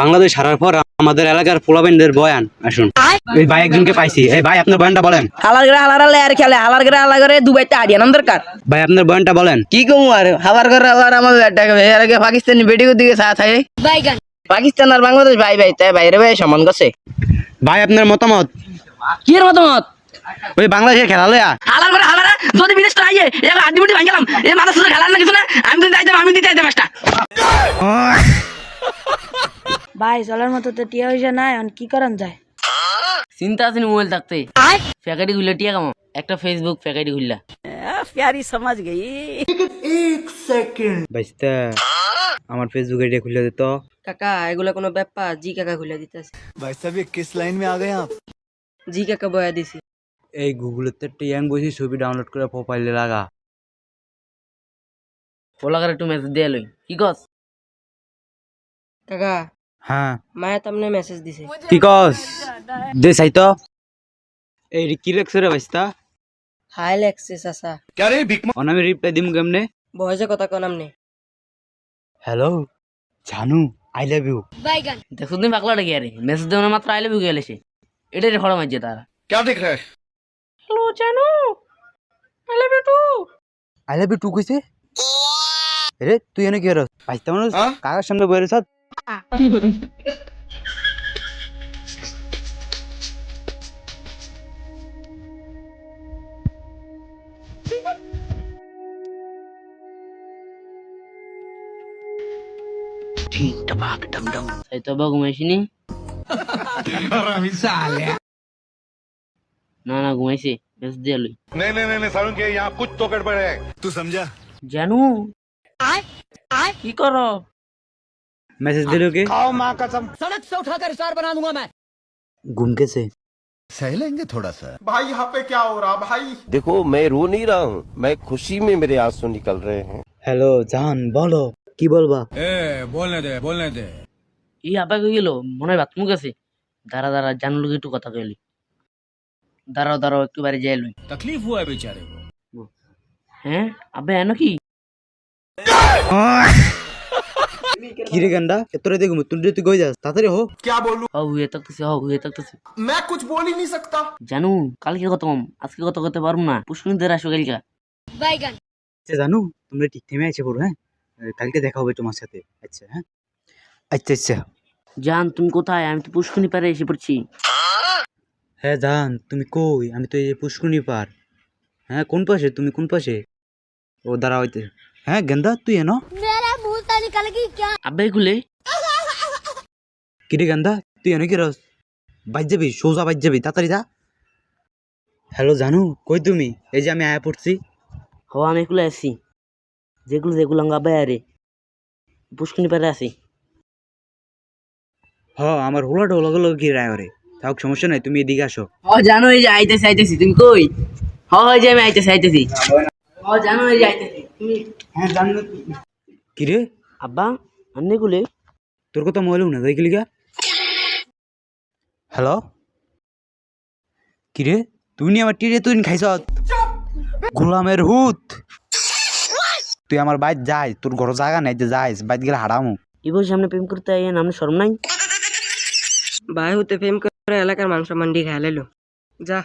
বাংলাদেশ হারার পর আমাদের এলাকার পোলাবেনদের বয়ান আসুন। এই ভাই একজনকে পাইছি। এই ভাই আপনার বয়ানটা বলেন। হালার গরে হালার আলে আর খেলে হালার গরে হালার গরে দুবাইতে আডিয়ান দরকার ভাই আপনার বয়ানটা বলেন। কি কমু আর? হালার গরে হালার আমার ব্যাটাকে এর আগে পাকিস্তানি বেডিগো দিকে সাথ হয় পাকিস্তান আর বাংলাদেশ ভাই ভাই তাই বাইরে ভাই সমান গছে। ভাই আপনার মতামত? কি এর মতামত? ওই বাংলাদেশে খেলালে হালার করে হালারা যদি বিদেশ তো আইয়ে এক আড্ডি মুড্ডি ভাঙলাম এ মানুষ তো খেলার না কিছু না আমি তো যাইতাম আমি দিতে যাইতাম একটা ভাই চলার মতো তো টিয়া পয়সা নাই অন কি করেন যায়? চিন্তা আছে মোবাইল থাকতে? প্যাকেটে খুললে টিয়া কেমন একটা ফেসবুক প্যাকেটে খুললা প্যারি সমাজ গেই। এক সেকেন্ড বাইস্তা আমার ফেসবুক এটা খুলে দিত। কাকা এগুলা কোনো ব্যাপার? জি কাকা খুলে দিতেছে। ভাই সাহেব কিস লাইন মে আ গয়ে আপ? জি কাকা বয়া দিছি। এই গুগলতে একটা ইয়াং বসি ছবি ডাউনলোড করে প্রোফাইলে লাগা। ফোলাকার একটু মেসেজ দিয়ে লই। কি কস? কাকা হ্যাঁ মায়া তামনে মেসেজ দিছে কি কস দে চাই তো এই কি রেখছে রে বাইস্তা হাই লেখছে চাচা অনামি রিপ্লাই দিম কেমনে বয়সে কথা কনাম নে হ্যালো জানু আই লাভ ইউ দেখছো তুমি পাগলা ডাকি আরে মেসেজ দেওয়ার মাত্র আইলে বুকে গেলে সে এটাই রে খড়া মারছে তারা क्या दिख रहा है hello Janu I love you too I love you too কইছে রে তুই এনে কি হরস বাইস্তা মানুষ কাকার সামনে বইরে সাথ ढींग टपाक डमडम हे तो बघूमैशी हरामी साल्या ना ना घुमाइसी बस दे लो नहीं नहीं नहीं सारुण के यहाँ कुछ तो गड़बड़ है। तू समझा? जानू? आय आय। की करो? জানু কি করো মেসেজ দিলো কি ঘুম কেছে सह लेंगे थोड़ा सा देखो मैं रो नहीं रहा हूँ मैं खुशी में मेरे आंसू निकल रहे हैं হ্যালো জান বলো কি বলবা এই আব্বা কই গেল মনে হয় বাথরুম গেছে দাঁড়া দাঁড়া জানলো কি একটু কথা কইলি দাঁড়াও দাঁড়াও একটু বাড়ি যাই লই तकलीफ हुआ है बेचारे को হ্যাঁ আব্বা এনো কি কি রে গান্ডা এত রাতে ঘুম তুই তুই কই যাস তাড়াতাড়ি হো হ হুয়ে থাকতেছে হ হুয়ে থাকতেছে मैं कुछ बोल ही नहीं सकता জানু কালকে কত কম আজকে কত করতে পারবো না পুষ্করিনীদের আসো কালকে আচ্ছা জানু তোমরা ঠিক টাইমে এসে পড়ো হ্যাঁ আহ, কালকে দেখা হবে তোমার সাথে আচ্ছা হ্যাঁ আচ্ছা আচ্ছা জান তুমি কোথায় আমি তো পুষ্করিণী পারে এসে পড়ছি হ্যাঁ জান তুমি কই আমি তো এই যে পুষ্করণী পার হ্যাঁ কোন পাশে তুমি কোন পাশে ও দাঁড়া হইতে হ্যাঁ গেন্দা তুই এনো কিরে গেন্দা তুই এনো কি রস? বাইর যাবি সোজা বাইর যাবি তাড়াতাড়ি যা। হ্যালো জানু কই তুমি? এই যে আমি আয়া পড়ছি। হ আমি এগুলো আছি। যেগুলো যেগুলো আব্বাই আরে। পুষ্করিণী পারে আছি। হ আমার হোলা ঢোলা গুলো কি রায় রে থাক সমস্যা নাই তুমি এদিকে আসো। হ জানো এই যে আইতেছি আইতেছি তুমি কই? হ ওই যে আমি আইতেছি আইতেছি। হ জানো এই যে আইতেছি তুমি হ্যাঁ জানু। কিরে? আব্বা আন্নে গুলে তোর কথা মনে না যাই গেলি হ্যালো? কিরে? তুই নি আমার টিরে তুই খাইছ গোলামের হুত। তুই আমার বাইর যাই তোর ঘর জায়গা নাই যে যাইস বাইর গেলে হারামু। ইবর সামনে প্রেম করতে আইয়েন আপনি শরম নাই? ভাই হতে প্রেম করে এলাকার মাংস মান্ডি খাই লাইলো। যা।